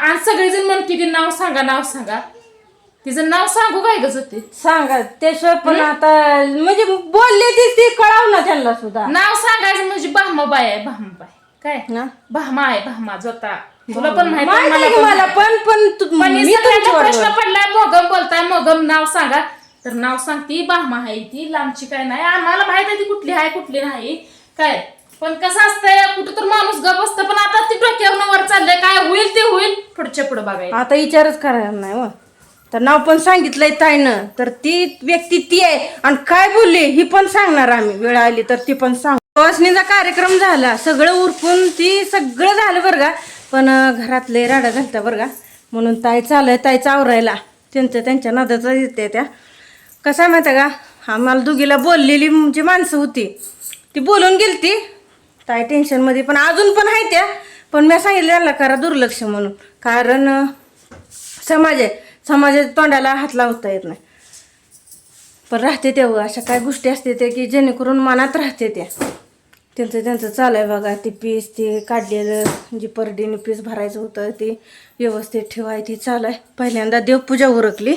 आणि सगळेजण म्हणते की नाव सांगा नाव सांगा. तिचं नाव सांगू काय गं ते सांगा त्याशिवाय पण आता म्हणजे बोलले ती ती कळाव ना त्यांना सुद्धा. नाव सांगायचं म्हणजे बाय आहे बाय काय? ना? भामा आहे भामा जोता. तुला पण माहिती मला आहे की पण मला. पण पण तू- पण मी हे सगळ्यांना तुमच्यावर प्रश्न पडलाय मोगम बोलताय मोगम नाव सांगा. तर नाव सांगती बाहमा आहे ती लांबची काय नाही. आम्हाला माहीत आहे ती कुठली आहे कुठली नाही. काय? पण कसं असतंय कुठं तर माणूस गप असतं पण आता ती डोक्यावरनं वर चाललंय. काय होईल ते होईल पुढच्या पुढे बघायला आता विचारच करायला नाही व तर नाव पण सांगितलंय ताईनं. तर ती व्यक्ती ती आहे. आणि काय बोलली ही पण सांगणार आम्ही. वेळ आली तर ती पण सांग. वसनीचा कार्यक्रम झाला. सगळं उरकून ती सगळं झालं बरं का. पण अं, घरातले राडा घालता बरं का. म्हणून ताई चालय ताईचा आवरायला त्यांच्या त्यांच्या नादाचा येते त्या. कसं आहे माहिती आहे का? आम्हाला दोघीला बोललेली जी माणसं होती ती बोलून गेलती. काय टेन्शनमध्ये पण अजून पण आहे त्या. पण मी सांगितलं त्यांना करा दुर्लक्ष म्हणून. कारण समाज आहे. समाजाच्या तोंडाला हात लावता येत नाही. पण राहते तेव्हा अशा काय गोष्टी असते त्या की जेणेकरून मनात राहते त्या. त्यांचं त्यांचं चालू आहे बघा. ते पीस ते काढलेलं जी परडीने पीस भरायचं होतं ते व्यवस्थित ठेवाय ती चालू आहे पहिल्यांदा देवपूजा उरकली.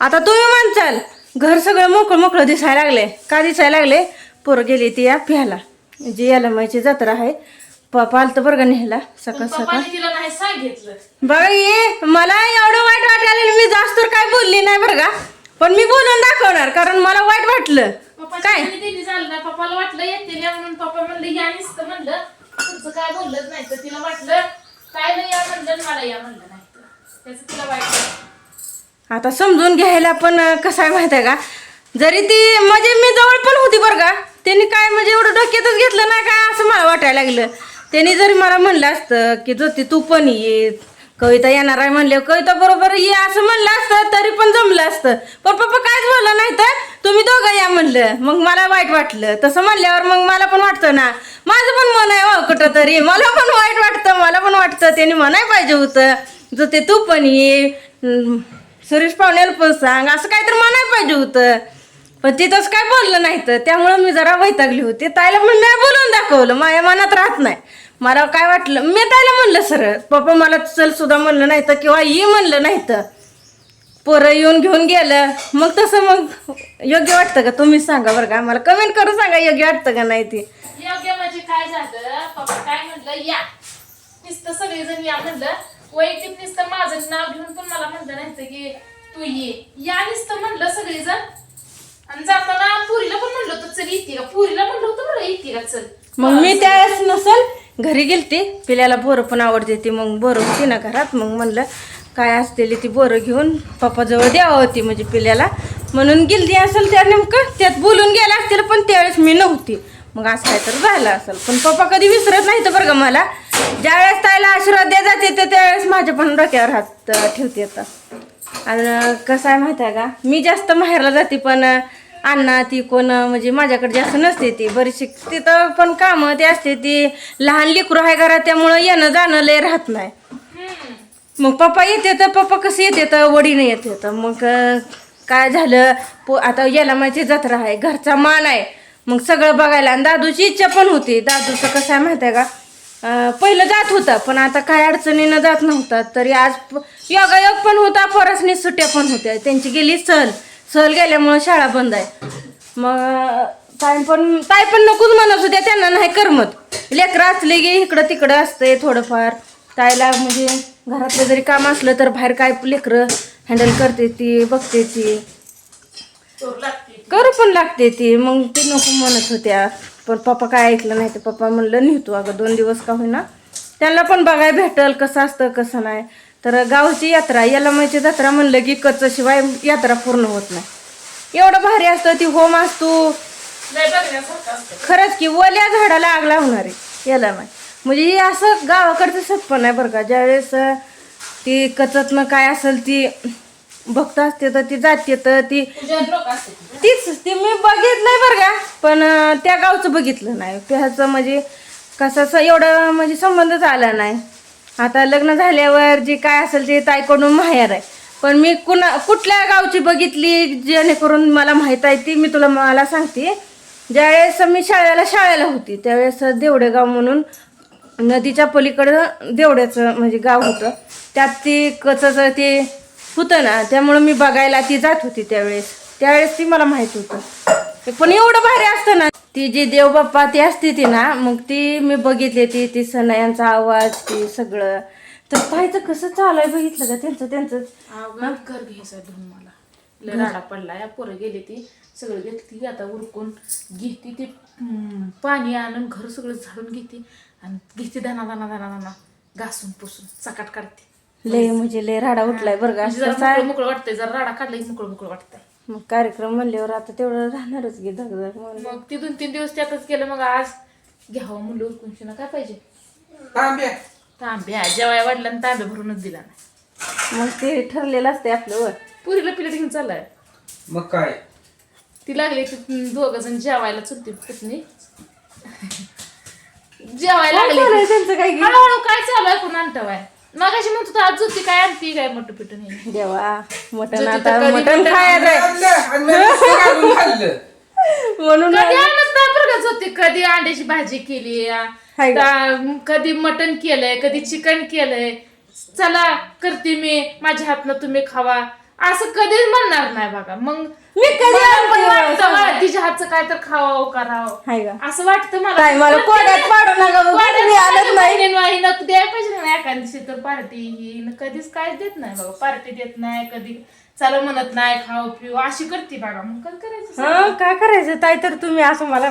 आता तुम्ही म्हणचाल घर सगळं मोकळं मोकळं दिसायला लागले का दिसायला लागले पोरं गेली ती या प्याला जी याला माहिती जत्रा आहे. पापा आलतं बरं का नेहला सकाळ सकाळ पप्पाने तिला नाही सांगितलं. बघा ये मला एवढं वाईट वाटायला मी जास्त काय बोलली नाही बरं का? पण मी बोलून दाखवणार कारण मला वाईट वाटलं. काय? त्यांनी झालं नाही पप्पाला वाटलं येते या म्हणून पप्पा म्हणलं या नुसतं म्हणलं. तुमचं काय बोललंच नाही तर तिला वाटलं काय नाही या म्हणलं आणि मला या म्हणलं नाही तर. त्याचं तिला वाईट वाटलं. आता समजून घ्यायला पण कसं आहे माहिती आहे का? जरी ती म्हणजे मी जवळ पण होती बरं का? त्यांनी काय म्हणजे एवढं डोक्यातच घेतलं नाही काय असं मला वाटायला लागलं. त्यांनी जरी मला म्हणलं असतं की जोती तू पण ये. कविता येणार आहे म्हणले कविता बरोबर ये. असं म्हणलं असतं तरी पण जमलं असतं. पण पप्पा कायच बोललं नाही तर तुम्ही दोघं या म्हणलं. मग मला वाईट वाटलं. तसं म्हणल्यावर मग मला पण वाटतं ना. माझं पण मन आहे हो, कुठं तरी मला पण वाईट वाटतं. मला पण वाटतं त्यांनी म्हणाय पाहिजे होतं. जो ते तू पण ये. सुरेश पाहुण्याला पण सांग. असं काहीतरी म्हणाय पाहिजे होतं. पण तिथंच काय बोललं नाही तर. त्यामुळं मी जरा वैतागली होती. ताईला पण नाही बोलून दाखवलं. माझ्या मनात राहत नाही. मला काय वाटलं मी ताईला म्हणलं सरळ पप्पा मला चल सुद्धा म्हणलं नाही तर किंवा ये म्हणलं नाही तर. पोरं येऊन घेऊन गेलं. मग तसं मग योग्य वाटतं का? तुम्ही सांगा बरं का. मला कमेंट करून सांगा योग्य वाटतं का नाही ती? योग्य म्हणजे काय झालं? पप्पा काय म्हणलं? या. नुसतं सगळेजण या म्हणलं. वैयक्तिक नुसतं माझं नाव घेऊन पण मला म्हणलं नाही की तू ये. या नुसतं म्हणलं सगळेजण. आणि जाताना पुरीला पण म्हणलं होतं चल येते का? पुरीला म्हणलं होतं बरं येते का? चल. मग मी त्यावेळेस नसल घरी गेलते. पिल्याला बोरं पण आवडते ती. मग बोरं होती ना घरात. मग म्हणलं काय असतेली ती बोरं घेऊन पप्पाजवळ द्यावं होती म्हणजे पिल्याला. म्हणून गेलती असेल त्या नेमकं. त्यात बोलून गेल्या असतील पण त्यावेळेस मी नव्हती. मग असं काय तर झालं असेल. पण पप्पा कधी विसरत नाही तर बरं का मला. ज्यावेळेस त्याला आशीर्वाद द्या जाते तर त्यावेळेस माझ्या पण डोक्यावर हात ठेवते आता. आणि कसं आहे माहिती आहे का? मी जास्त माहेरला जाते पण अण्णा ती कोण म्हणजे माझ्याकडे जास्त नसते ती. बरीचशी तिथं पण कामं ते असते ती लहान लेकरू आहे घरात त्यामुळं येणं जाणं लय राहत नाही. मग पप्पा येते तर पप्पा कसं येते तर वडीनं येते तर मग काय झालं? पो आता याला माझी जत्रा आहे घरचा मान आहे. मग सगळं बघायला. आणि दादूची इच्छा पण होती. दादूचं कसं आहे माहिती आहे का? पहिलं जात होता पण आता काय अडचणीनं जात नव्हता. तरी आज योगायोग पण होता परसनी सुट्ट्या पण होत्या. त्यांची गेली सहल सहल गेल्यामुळं शाळा बंद आहे. मग ताई पण ताई पण नकोच म्हणत होत्या त्यांना नाही करमत. लेकरं असले की इकडं तिकडं असतंय थोडंफार. ताईला म्हणजे घरातलं जरी काम असलं तर बाहेर काय लेकरं हँडल करते ती बघते ती. करू पण लागते ती. मग ती नको म्हणत होत्या. पण पप्पा काय ऐकलं नाही तर पप्पा म्हणलं नेतो अगं दोन दिवस का होईना. त्यांना पण बघायला भेटल कसं असतं कसं नाही. तर गावची यात्रा याला म्हणजे जत्रा म्हणलं की कच्चं शिवाय यात्रा पूर्ण होत नाही. एवढं भारी असतं ती होम असतो. खरंच की ओल्या झाडाला आग लावणार आहे याला नाही म्हणजे हे असं गावाकडचं सत्पन आहे बरं का. ज्यावेळेस ती कचतनं काय असेल ती भक्त असते तर ती जाते तर ती तीच ती मी बघितलंय बरं का. पण त्या गावचं बघितलं नाही. त्याचं म्हणजे कसाचं एवढं म्हणजे संबंधच आला नाही. आता लग्न झाल्यावर जे काय असेल ते ताईकडून माहेर आहे. पण मी कुणा कुठल्या गावची बघितली जेणेकरून मला माहीत आहे ती मी तुला मला सांगते. ज्यावेळेस मी शाळेला शाळेला होती त्यावेळेस देवडेगाव म्हणून नदीच्या पलीकडं देवड्याचं म्हणजे गाव होतं. त्यात ती कचचं ते होतं ना त्यामुळं मी बघायला ती जात होती त्यावेळेस. त्यावेळेस ती मला माहीत होतं. पण एवढं भारी असतं ना ती जी देवबाप्पा ती असते ती ना मग ती मी बघितली ती ती सणायांचा आवाज ती सगळं. तर पाहायचं कसं चालू आहे बघितलं का त्यांचं त्यांचं घर घ्यायचा धुवून मला. राडा पडला या पोरं गेली ती सगळं घेतली आता उरकून घेते ते पाणी आणून घर सगळं झाडून घेते आणि घेते दाना दाना दाना दाना घासून पुसून चकाट काढते. लय म्हणजे लय राडा उठलाय बरं का म्हणजे जरा मोकळं मोकळं वाटतंय जरा राडा काढला की मोकळं मोकळं वाटतंय. मग कार्यक्रम म्हणल्यावर आता तेवढं राहणारच गे धगधग म्हणून. मग ती दोन तीन दिवस त्यातच गेलं मग आज घ्यावं म्हणलं उरकून काय पाहिजे? तांब्या तांब्या जेवाय वाढला आणि तांब्या भरूनच दिला नाही. मग ते ठरलेलं असते आपलं वर पुरीला पिलेट घेऊन चाललाय. मग काय? ती लागली की दोघ जण जेवायला चुलती पुतणी जेवायला काय लागली. चालू आहे की- त्यांचं काय की? हळूहळू काय चालू आहे कोण आणतवाय मगाशी म्हणत होता आज जुती काय आणती? काय मोठं पिटून हे. देवा मटण आता कधी मटण मटण खायचंय आणलं. आणि मी नुसतं घालून खाल्लं? म्हणून कधी आणत नाही बरं का जुती. कधी अंड्याची भाजी केली हाय का? ता- कधी मटण केलंय कधी चिकन केलंय. चला करते मी. माझ्या हातनं तुम्ही खावा. असं कधीच म्हणणार नाही बघा. मग मी कधी मला पण वाटतं तिच्या हातचं काय तर खावावं करावं. हाय का? असं वाटतं मला. काय मला कोड्यात पाडू नका बघ. मी आलत नाही. नाही द्यायला पाहिजे ना एका दिवशी तर पार्टी ही कधीच काय देत नाही बघा पार्टी देत नाही कधी चला म्हणत नाही खाऊ पिऊ अशी करते बघा. मग काय करायचं? हा काय करायचं? ताई तर तुम्ही असं मला.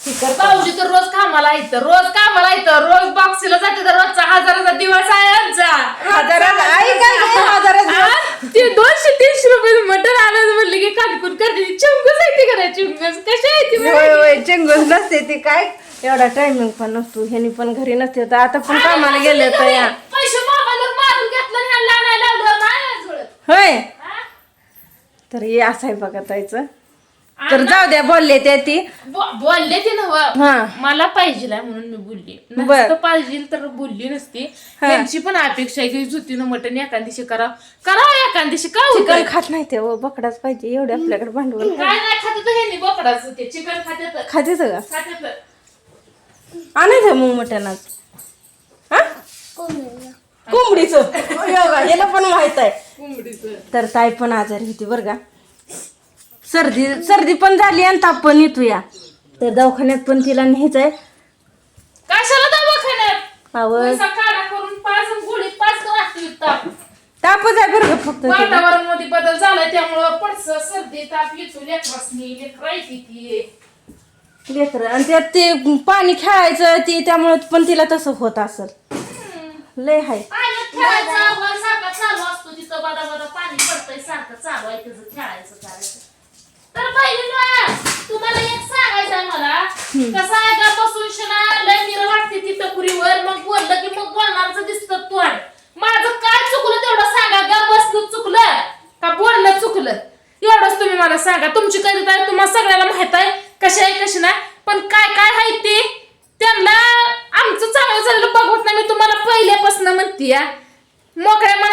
भाऊजी तर रोज कामाला येतं रोज कामाला येतं रोज बॉक्सीला जाते तर रोजचा हजाराचा दिवस आहे आमचा हजारात आई काय काय हजारात आ, ते दोनशे तीनशे रुपये मटण आलं म्हणलं की काटकून करते चुंगस आहे ती करा चुंगस. कशी आहे ती होय होय चेंगूस नसते ते काय? एवढा टायमिंग पण नसतो ह्यानी पण घरी नसते. तर आता पण कामाला गेले तर या पैसे मोबाईलवर मारून घेतलं आणि ह्याला आणायला लावलं नाही जुळत होय. हा? तर हे असं आहे बघा ताईचं. तर जाऊ द्या बोलले ते ती. बो- बोलले ती हा. मला पाहिजे म्हणून मी बोलली. बर. नसतं पाहिजे तर बोलली नसती. त्यांची पण अपेक्षा आहे की जुतीनं मटण एका दिवशी करावं. करावं एका दिवशी का होतंय? चिकन खात नाही ते हो, बकडाच पाहिजे. एवढे आपल्याकडे भांडवल काय नाही खात तर हे बोकडाच ते चिकन खात्यात. खाते सगळं खात्यात. आणायचं मग मटणाच हा? कोंबडीचं. योगा याला पण माहीत आहे. कोंबडीचं. तर ताई पण आजारी होती बरं का. सर्दी सर्दी पण झाली आणि ताप पण येतो या तर दवाखान्यात पण तिला न्यायचंय. कशाला दवाखान्यात? आव पैसा काढा करून पाच गोळी पाच वाटते ताप. तापच आहे बरं का फक्त तिला वातावरणमध्ये बदल झालाय त्यामुळं पडस सर्दी ताप येतो लेकरासनी लेकरा येते ती लेकर. आणि त्यात ते पाणी खेळायचं ते त्यामुळे पण तिला तसं होत असल. लय हाय. पाण्यात खेळायचं वर सारखा चालू असतो. तिथं बदा बदा पाणी पडतंय सारखं चालू आहे त्याचं खेळायचं करायचं तर बहिणीला तुम्हाला एक सांगायचं आहे मला. कसं आहे का बसून शिना लय मिर वाटते ती टकुरीवर मग बोललं की मग बोलणारच दिसतं तोंड. माझं काय चुकलं तेवढं सांगा गा बसलं चुकलं. का बोलणं चुकलं? एवढंच तुम्ही मला सांगा. तुमची कधी काय तुम्हाला सगळ्याला माहीत आहे कशी आहे कशी नाही. पण काय काय आहे ते? त्यांना आमचं चांगलं झालेलं बघवत नाही मी तुम्हाला पहिल्यापासून म्हणते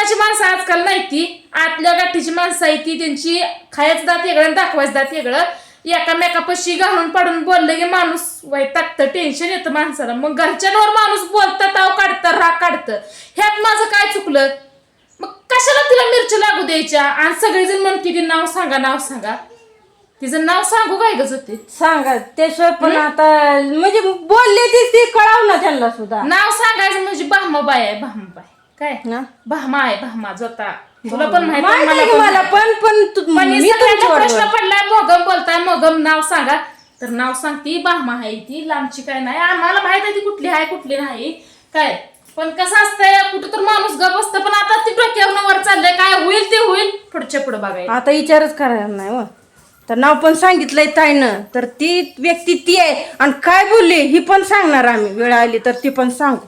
मनाची माणसं आजकाल नाही ती आतल्या गाठीची माणसं आहे ती त्यांची खायचं दात वेगळं दाखवायचं दात वेगळं. एकामेकापाशी घालून पाडून बोललं की माणूस वैतागतं टेन्शन येतं माणसाला. मग घरच्यांवर माणूस बोलतं ताव काढतं राग काढतं. ह्यात माझं काय चुकलं? मग कशाला तिला मिरच्या लागू द्यायच्या? आणि सगळेजण म्हणते की नाव सांगा नाव सांगा. तिचं नाव सांगू काय गज होते सांगा. त्याशिवाय पण आता म्हणजे बोलले ती ती कळाव ना त्यांना सुद्धा. नाव सांगायचं म्हणजे बाय आहे बाय काय? ना? भामा आहे भामा जोता तुला पण माहिती आहे, माहीत मला आहे की पण मला माहिती. पण पण तू- पण मी प्रश्न. पडलाय मोगम बोलताय मोगम नाव सांगा. तर नाव सांगती बाहमा आहे ती लांबची काय नाही. आम्हाला माहीत आहे ती कुठली आहे कुठली नाही. काय? पण कसं असतंय कुठं तर माणूस गप असतं पण आता ती डोक्यावर वर चाललंय. काय होईल ते होईल. पुढच्या पुढे बघायला आता विचारच करायला नाही व तर नाव पण सांगितलंय ताईनं. तर ती व्यक्ती ती आहे. आणि काय बोलली ही पण सांगणार आम्ही. वेळ आली तर ती पण सांगू.